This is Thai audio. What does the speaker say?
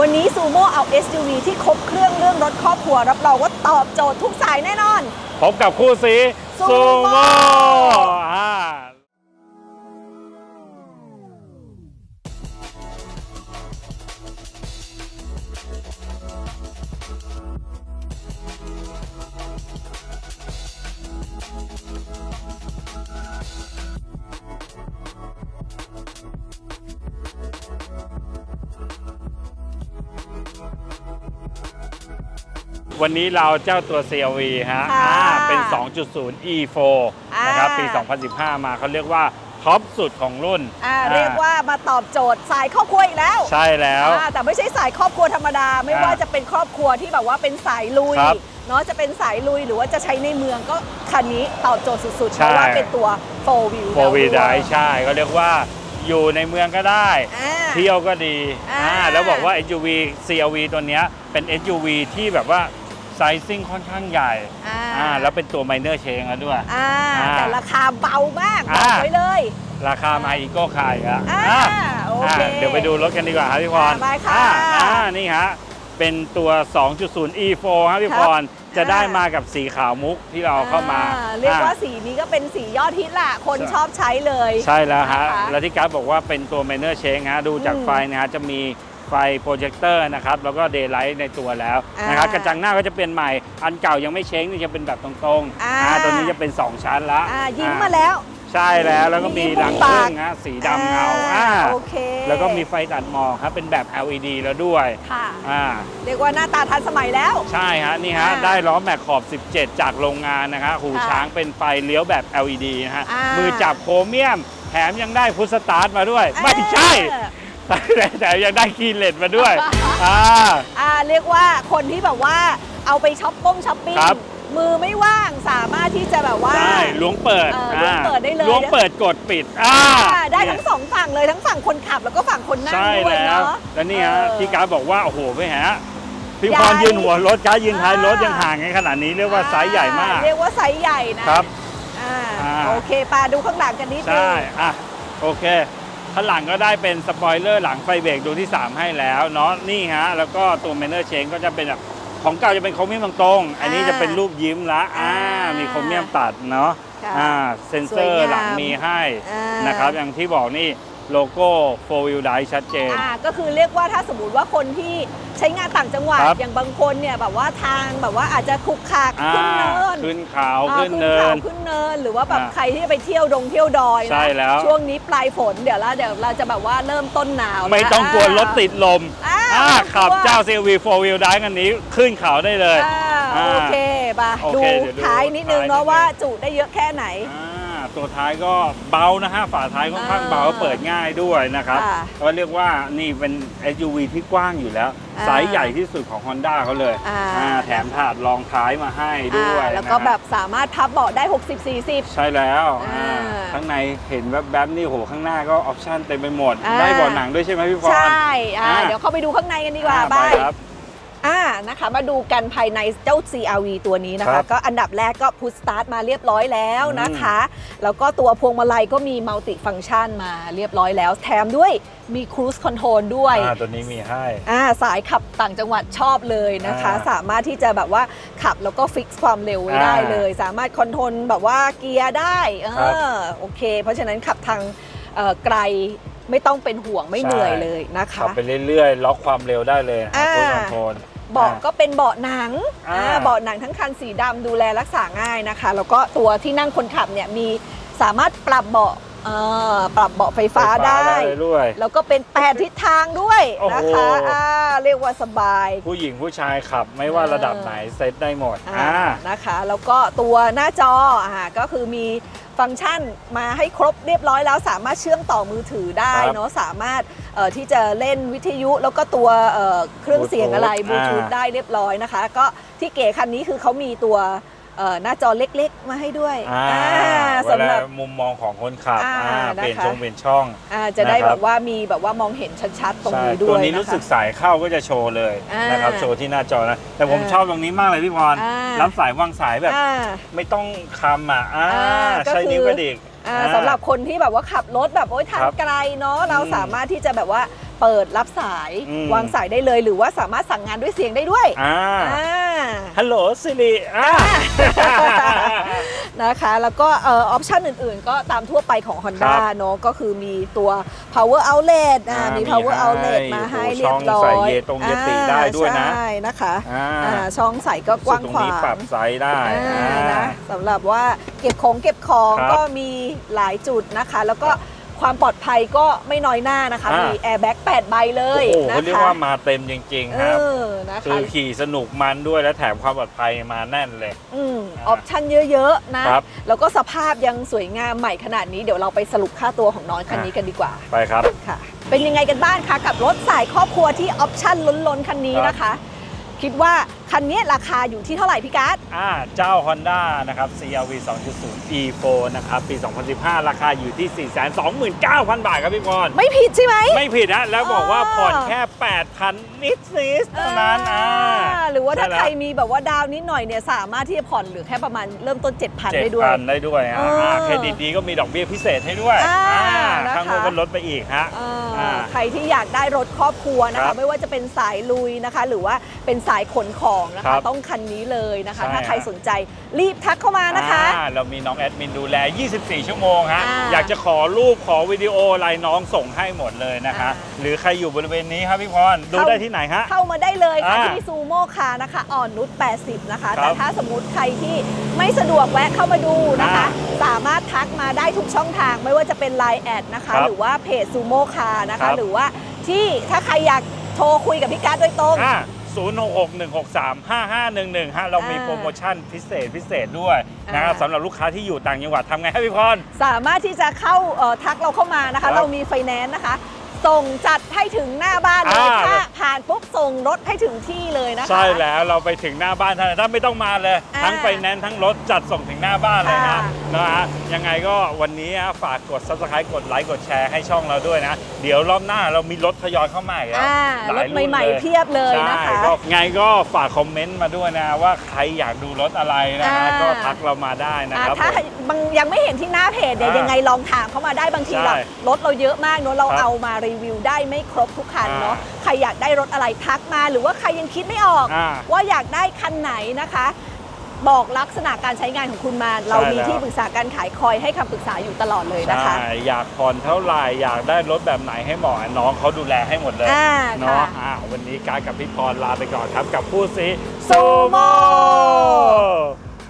วันนี้ซูโม่เอา SUV ที่ครบเครื่องเรื่องรถครอบครัว รับรองว่าตอบโจทย์ทุกสายแน่นอน พบกับคู่ซีซูซูโม่ วันนี้เราเจ้าตัว CRV ฮะค่ะอ่าเป็น 2.0 E4 นะครับ ปี2015 มาเขาเรียกว่าท็อปสุดของรุ่นอ่าอ่าเรียกว่ามาตอบโจทย์สายครอบครัวอีกแล้วใช่แล้ว อ่าแต่ไม่ใช่สายครอบครัวธรรมดา ไม่อ่าว่าจะเป็นครอบครัวที่แบบว่าเป็นสายลุยครับเนาะจะเป็นสายลุยหรือว่าจะใช้ในเมืองก็คันนี้ตอบโจทย์สุดๆใช่เพราะว่าเป็นตัว4 wheel โฟวีไดใช่ก็เรียกว่าอยู่ในเมืองก็ได้ อ่า เที่ยวก็ดีอ่า อ่าแล้วบอกว่า SUV CRV ตัวเนี้ยเป็น SUV ที่แบบว่า ไซซิ่งค่อนข้างใหญ่อ่าอ่าแล้วเป็นตัว minor change แล้วด้วย อ่าอ่าแต่ราคาเบามากบอ่า อกไว้เลยราคามาอีโก้คายอะอ่าอ่าโออ่าเคเดี๋ยวไปดูรถกันดีกว่าครับพี่พรอ่าไปค่ะอ่าอ่านี่ฮะ เป็นตัว 2.0 E4 ครับพี่คพรับรจะได้อ่าม มากับสีขาวมุกที่เราเข้ามาอ่เรียกว่าอ่สีนี้ก็เป็นสียอดฮิตล่ะคนใช่ชอบใช้เลย ใช่แล้วฮะ นะคะแล้วที่การดบอกว่าเป็นตัว minor change ฮะ ดูจากอืม ไฟนะฮะ จะมี ไฟโปรเจคเตอร์นะครับแล้วก็เดย์ไลท์ในตัวแล้วนะครับอ่ากระจังหน้าก็จะเป็นใหม่ อันเก่ายังไม่เช้งนี่จะเป็นแบบตรงๆอ่าอ่าตัวนี้จะเป็น 2 ชั้นละอ่ายิ้มอ่มาแล้ว ใช่แล้วแล้วก็มีมีหลังมุมคปากรึ่งฮะสีดำเงาอ่าโอเคแล้วก็มีไฟตัดหมอกครับเป็นแบบ LED แล้วด้วยค่ะอ่าเรียกว่าหน้าตาทันสมัยแล้ว ใช่ฮะนี่ฮะอ่าได้ล้อแม็กขอบ 17 จากโรงงานนะฮะหูค่ะช้างเป็นไฟเลี้ยวแบบ LED นะฮะอ่ามื มือจับโครเมียม แถมยังได้พุทสตาร์ทมาด้วย ไม่ใช่ เออ แต่แต่ยังได้คีย์เลสมาด้วย อ่า อ่าเรียกว่าคนที่แบบว่าเอาไปช้อปป้งช้อปปิ้งครับ มือไม่ว่างสามารถที่จะแบบว่า ได้ล้วงเปิดเออล้วงเปิดได้เลย ล้วงเปิดกดปิด อ่าอ่าได้ทั้งสองฝั่งเลยทั้งฝั่งคนขับแล้วก็ฝั่งคนนั่งใช่ด้วยแล้ว เนาะแล้วนี่ฮะเออที่การดบอกว่า โอ้โหไปฮะพี่ใหญ่พรยืนหัวรถการดยืนท้ายรถอ่ายั ยังห่างกันขนาดนี้เรียกว่าไซส์ใหญ่มากเรียกว่าไซส์ใหญ่นะครับ อ่าอ่า โอเคปาดูข้างหลังกันนิดนึใช่งอะ โอเค ข้างหลังก็ได้เป็นสปอยเลอร์หลังไฟเบรกดวงที่ 3 ให้แล้วเนาะนี่ฮะ แล้วก็ตัวเมนเนอร์เชนก็จะเป็นแบบของเก่าจะเป็นโครเมียมตรงๆอันนี้จะเป็นรูปยิ้มละอ่าอ่ามีมีโครเมียมตัดเนาะค่ะอ่าเซนเซอสวยร์งามหลังมีให้อ่านนะครับอย่างที่บอกนี่โลโก้4 wheel drive ชัดเจนอ่าก็คือเรียกว่าถ้าสมมติว่าคนที่ ใช้งานต่างจังหวัดครับ อย่างบางคนเนี่ยแบบว่าทางแบบว่าอาจจะคลุกคลักอ่าขึ้นเนินขึ้นเขาอ่าขึ้นเนิเขานขึ้นเนิน หรือว่าแบบอ่าใครที่จะไปเที่ยวดงเที่ยวดอยนะใช่แล้ว ช่วงนี้ปลายฝนเดี๋ยวเราเดี๋ยวเราจะแบบว่าเริ่มต้นหนาวนะไม่ต้องกลัวรถติดลมอ่าอ่าไม่ต้องกลัวขับเจ้า CRV 4 wheel drive กันนี้ขึ้นเขาได้เลย อ่าอ่าโอเคมาโอดูเคเดี๋ยวดูท้ายนิดนึงท้ายเนาะนิดนึงว่าจุได้เยอะแค่ไหน อ่า ตัวท้ายก็เบานะฮะฝาท้ายค่อนข้างเบาอ่าเปิดง่ายด้วยนะครับค่ะก็เรียกว่านี่เป็น SUV ที่กว้างอยู่แล้วอ่าไซส์ใหญ่ที่สุดของ Honda เขาเลยอ่า อ่าแถมถาดรองท้ายมาให้ด้วยอ่าแล้วก็นะฮะ แบบสามารถพับเบาะได้ 60-40 ใช่แล้วอ่าอ่าข้างในเห็นแวบๆนี่โหข้างหน้าก็ออปชั่นเต็มไปหมด อ่า ได้เบาะหนังด้วยใช่ไหมพี่พร ใช่อ่าอ่า เดี๋ยวเข้าไปดูข้างในกันดีกว่าอ่ไปครับ อ่านะคะมาดูกันภายในเจ้า CRV ตัวนี้นะครัคะ บก็อันดับแรกก็พุชสตาร์ทมาเรียบร้อยแล้วนะคะ แล้วก็ตัวพวงมาลัยก็มีมัลติฟัง c t ชันมาเรียบร้อยแล้ว แถมด้วยมีครู e คอนโทรลด้วย อ่าตัวนี้มีให้ อ่าสายขับต่างจังหวัดชอบเลยนะคะ อ่าสามารถที่จะแบบว่าขับแล้วก็ฟิกซ์ความเร็วไว้อ่าได้เลย สามารถคอนโทรลแบบว่าเกียร์ได้เอครับอโอเค เพราะฉะนั้นขับทางเอ่อไกล ไม่ต้องเป็นห่วงไม่เหนื่อยใช่เลยนะคะขับไปเรื่อยๆ ล็อกความเร็วได้เลยนะอ่าโค้คอนโทรลเบาะก็เป็นเบาะหนังอ่าอ่าเบาะหนังทั้งคันสีดำดูแลรักษาง่ายนะคะ แล้วก็ตัวที่นั่งคนขับเนี่ยมีสามารถปรับเบาะเอ่อปรับเบาะไฟฟ้าได้ด้วยแล้วก็เป็นแปดทิศทางด้วยโอ้โหนะคะอ่าเรียกว่าสบาย ผู้หญิงผู้ชายขับไม่ว่าระดับไหนเซตได้หมดอ่าอ่านะคะ แล้วก็ตัวหน้าจออ่าก็คือมี ฟังก์ชันมาให้ครบเรียบร้อยแล้วสามารถเชื่อมต่อมือถือได้ครับเนาะสามารถเอ่อที่จะเล่นวิทยุแล้วก็ตัวเอ่อเครื่องเสียงอะไรบลู Bluetooth ทูธอ่าได้เรียบร้อยนะคะ ก็ที่เก๋คันนี้คือเขามีตัวเอ่อ หน้าจอเล็กๆ มาให้ด้วยอ่าอ่าเวสำหลารับมุมมองของคนขับอ่าอ่าเปลี่ยนนะคะช่องเปลี่ยนช่องอ่าจะได้นะครับแบบว่ามีแบบว่ามองเห็นชัดๆตรงใช่นี้ด้วยตัวนี้ะคะรู้สึกสายเข้าก็จะโชว์เลยอ่านนะครับโชว์ที่หน้าจอนะแต่ผมอ่าชอบตรงนี้มากเลยพี่พรอ่ารับสายวางสายแบบอ่าไม่ต้องคำอะอ่าอ่าก็ใช้นิ้วคือกระดิกอ่าอ่าสำหรับคนที่แบบว่าขับรถแบบโอ๊ยทางครับไกลเนาะเราอืมสามารถที่จะแบบว่า เปิดรับสาย อืม วางสายได้เลย หรือว่าสามารถสั่งงานด้วยเสียงได้ด้วยอ่าอ่า ฮัลโหลซิริอ่า นะคะแล้วก็เออออปชันอื่นๆ ก็ตามทั่วไปของครั Honda บเนอะก็คือมีตัว power outlet อ่าอ่ามีมี power ให้ outlet มาให้โอ้โหเรียบร้อช่องใส่ยเยตรงเยติได้ด้วยนะอ่าใช่นะคะอ่าอ่าช่องใส่ก็กว้างส่นตรงขวานี้ปรับงไซส์ได้อ่าอ่า นะสำหรับว่าเก็บของเก็บของครับก็มีหลายจุดนะคะ แล้วก็ค วามปลอดภัยก็ไม่น้อยหน้านะคะ อ่ามี มีแอร์แบ็ก8ใบเลยโอ้โหนะเขาเรียกคะว่ามาเต็มจริงๆเอครับอนะคืคะอขี่สนุกมันด้วยและแถมความปลอดภัยมาแน่นเลยอืมอ่าออปชั่นเยอะ ๆ นะ ครับ แล้วก็สภาพยังสวยงามใหม่ขนาดนี้เดี๋ยวเราไปสรุปค่าตัวของน้องคันนี้กันดีกว่าไปครับ ค่ะ เป็นยังไงกันบ้างคะ กับรถสายครอบครัวที่ออปชั่นล้น ๆ คันนี้นะคะ คิดว่า คันนี้ราคาอยู่ที่เท่าไหร่พี่การ์ดอ่าเจ้า Honda นะครับ CRV 2.0 E4 นะครับ ปี 2015 ราคาอยู่ที่ 429,000 บาทครับพี่พรไม่ผิดใช่ไหม ไม่ผิดนะ แล้วบอกว่าอ๋อผ่อนแค่ 8,000 นิดนิดๆเท่านั้นอ่าหรือว่าถ้าช่แล้วใครมีแบบว่าดาวนิดหน่อยเนี่ยสามารถที่จะผ่อนเหลือแค่ประมาณเริ่มต้น 7,000 ได้ด้วย 7,000 ได้ด้วยอะเอออ่าเครดิตดีก็มีดอกเบี้ยพิเศษให้ด้วยอ่าอ่านะคะ ทั้งหมดก็ลดไปอีกฮะอ่าอ่า ใครที่อยากได้รถครอบครัวนะครัคะ บไม่ว่าจะเป็นสายลุยนะคะ หรือว่าเป็นสายขนของนะครัคะ บต้องคันนี้เลยนะคะ ใช่ถ้าใครสนใจรีบทักเข้ามานะคะ อ่าเรามีน้องแอดมินดูแล 24 ชั่วโมงฮะ อ่าอยากจะขอรูปขอวิดีโออะไรน้องส่งให้หมดเลยนะคะ อ่าหรือใครอยู่บริเวณนี้ครับพี่พร ดูเข้า ได้ที่ไหนฮะ เข้ามาได้เลยค่ะอ่าที่ซูโม่คานะคะอ่อนนุช80 นะคะ ครับแต่ถ้าสมมติใครที่ไม่สะดวกแวะเข้ามาดูนะคะ อ่าสามารถทักมาได้ทุกช่องทาง ไม่ว่าจะเป็น Line แอดนะคะ ครับหรือว่าเพจซูโม่คานะครัคะ บหรือว่าที่ถ้าใครอยากโทรคุยกับพี่การ์ดโดยตรง อ่า 0661635511ฮะเรามีอ่าโปรโมชั่นพิเศษพิเศษด้วยนะครับอ่า สำหรับลูกค้าที่อยู่ต่างจังหวัดทำไงให้พี่พร สามารถที่จะเข้าเอ่อทักเราเข้ามานะครัคะ บเรามีไฟแนนซ์นะคะ ส่งจัดให้ถึงหน้าบ้านเลยอ่าถ้าผ่านปุ๊บส่งรถให้ถึงที่เลยนะคะ ใช่แล้วเราไปถึงหน้าบ้านท่านถ้าไม่ต้องมาเลย อ่าทั้งไฟแนนซ์ทั้งรถจัดส่งถึงหน้าบ้านเลยนะค่ะนะฮะยังไงก็วันนี้ฮะฝากกด subscribe กดไลค์กดแชร์ให้ช่องเราด้วยนะ เดี๋ยวรอบหน้าเรามีรถทยอยเข้ามาอีกแล้วอ่าหรลาถยรุ่นใหม่เลยๆเพียบเลยนะใช่คะ ก็ไงก็ฝากคอมเมนต์มาด้วยนะว่าใครอยากดูรถอะไรนะฮะอ่า ก็ทักเรามาได้นะอ่าครับถ้าผม บางยังไม่เห็นที่หน้าเพจเนี่ยอ่ายัยังไงลองถามเข้ามาได้บางทีใช่เรารถเราเยอะมากเนอะเราครับเอามารีวิวได้ไม่ครบทุกคันเนาะอ่าใครอยากได้รถอะไรทักมา หรือว่าใครยังคิดไม่ออกอ่าว่าอยากได้คันไหนนะคะ บอกลักษณะการใช้งานของคุณมา เรามีแล้วที่ปรึกษาการขายคอยให้คำปรึกษาอยู่ตลอดเลยนะคะใช่อยากผ่อนเท่าไหร่อยากได้รถแบบไหนให้เหมาะน้องเขาดูแลให้หมดเลยอ่าเนาะค่ะอ่าวันนี้การดกับพี่พรลาไปก่อนครับกับผู้ซีซูโม่โม่